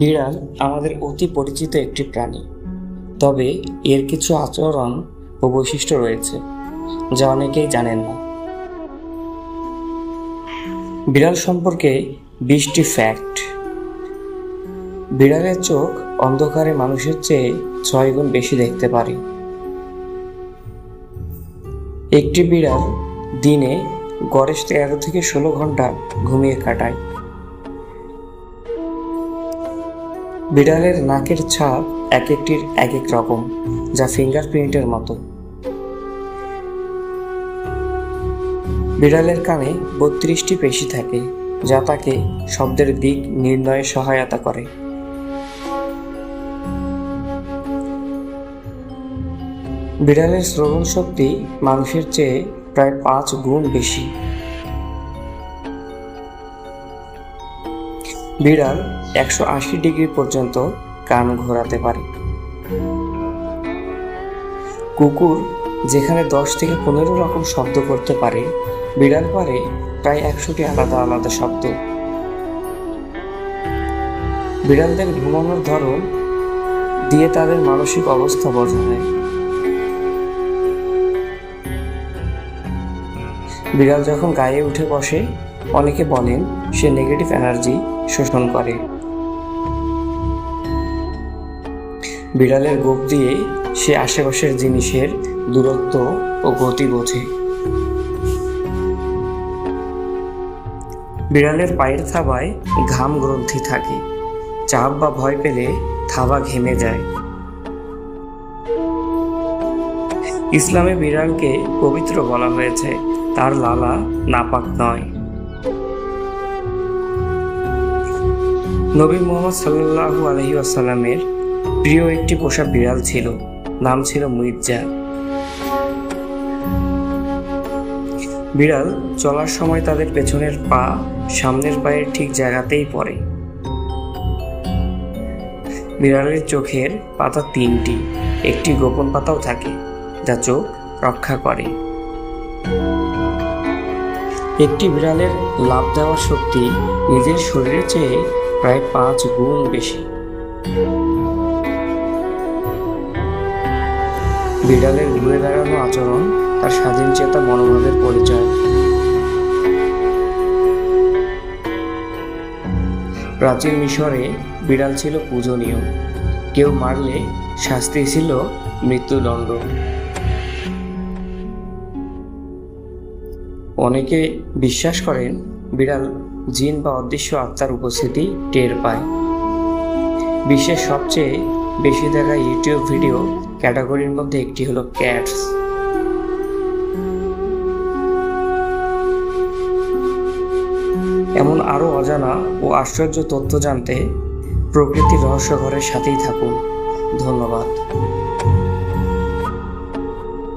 বিড়াল আমাদের অতি পরিচিত একটি প্রাণী। তবে এর কিছু আচরণ ও বৈশিষ্ট্য রয়েছে, যা অনেকেই জানেন না। বিড়াল সম্পর্কে বিশটি ফ্যাক্ট বিড়ালের চোখ অন্ধকারে মানুষের চেয়ে ছয় গুণ বেশি দেখতে পারে। একটি বিড়াল দিনে গড়ে তেরো থেকে ষোলো ঘণ্টা ঘুমিয়ে কাটায়। বিড়ালের নাকের ছাপ এক একটির এক এক রকম, যা ফিঙ্গারপ্রিন্টের মতো। বিড়ালের কানে বত্রিশটি পেশি থাকে, যা তাকে শব্দের দিক নির্ণয়ে সহায়তা করে। বিড়ালের শ্রবণ শক্তি মানুষের চেয়ে প্রায় পাঁচ গুণ বেশি। বিড়াল একশো আশি ডিগ্রি পর্যন্ত কান ঘোরাতে পারে। কুকুর যেখানে দশ থেকে পনেরো রকম শব্দ করতে পারে, বিড়াল পারে প্রায় একশোটি আলাদা আলাদা শব্দ। বিড়ালদের ঘুমানোর ধরন দিয়ে তাদের মানসিক অবস্থা বোঝা যায়। বিড়াল যখন গায়ে উঠে বসে অনেকে বলেন সে নেগেটিভ এনার্জি শোষণ করে। বিড়ালের গোপ দিয়ে সে আশেপাশের জিনিসের দূরত্ব ও গতি বোঝে। বিড়ালের পায়ের থাবায় ঘাম গ্রন্থি থাকে। চাপ বা ভয় পেলে থাবা ঘেমে যায়। ইসলামে বিড়ালকে পবিত্র বলা হয়েছে, তার লালা নাপাক নয়। নবী মোহাম্মদ সাল্লাল্লাহু আলহি আসাল্লামের প্রিয় একটি পোষা বিড়াল ছিল, নাম ছিল মুইজ্জা। বিড়াল চলার সময় তাদের পেছনের পা সামনের পায়ের ঠিক জায়গাতেই পড়ে। বিড়ালের চোখের পাতা তিনটি, একটি গোপন পাতাও থাকে, যা চোখ রক্ষা করে। একটি বিড়ালের লাভ দেওয়ার শক্তি নিজের শরীরের চেয়ে প্রায় পাঁচ গুণ বেশি। বিড়ালের ঘুরে দাঁড়ানো আচরণ, তার স্বাধীন চেতা মনোভাবের পরিচয়। প্রাচীন মিশরে বিড়াল ছিল পূজনীয়। কেউ মারলে শাস্তি ছিল মৃত্যুদণ্ড। অনেকে বিশ্বাস করেন, বিড়াল জিন বা অদৃশ্য আত্মার উপস্থিতি টের পায়। বিশ্বের সবচেয়ে বেশি দেখা ইউটিউব ভিডিও ক্যাটাগরির মধ্যে একটি হলো ক্যাটস। এমন আরও অজানা ও আশ্চর্য তথ্য জানতে প্রকৃতির রহস্য ঘরের সাথেই থাকুন। ধন্যবাদ।